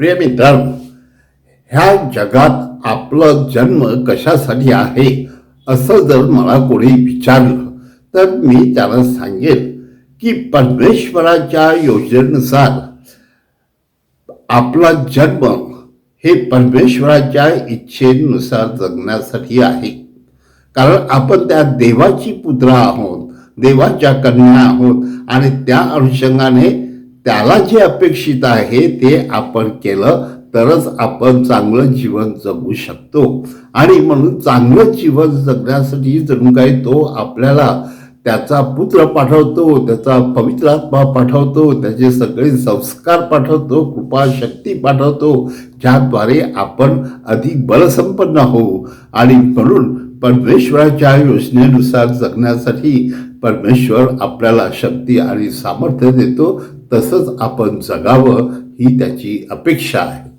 प्रिय मित्रांनो ह्या जगात आपलं जन्म कशासाठी आहे असं जर मला कोणी विचारलं तर मी त्याला सांगेन की परमेश्वराच्या योजनेनुसार आपला जन्म हे परमेश्वराच्या इच्छेनुसार जगण्यासाठी आहे. कारण आपण त्या देवाची पुत्र आहोत देवाच्या कन्या आहोत आणि त्या अनुषंगाने त्याला जे अपेक्षित आहे ते आपण केलं तरच आपण चांगलं जीवन जगू शकतो. आणि म्हणून चांगलं जीवन जगण्यासाठी जणू काही तो आपल्याला त्याचा पुत्र पाठवतो त्याचा पवित्र आत्मा पाठवतो त्याचे सगळे संस्कार पाठवतो कृपा शक्ती पाठवतो ज्याद्वारे आपण अधिक बलसंपन्न होऊ. आणि म्हणून परमेश्वराच्या योजनेनुसार जगण्यासाठी परमेश्वर आपल्याला शक्ती आणि सामर्थ्य देतो तसंच आपण जगावं ही त्याची अपेक्षा आहे.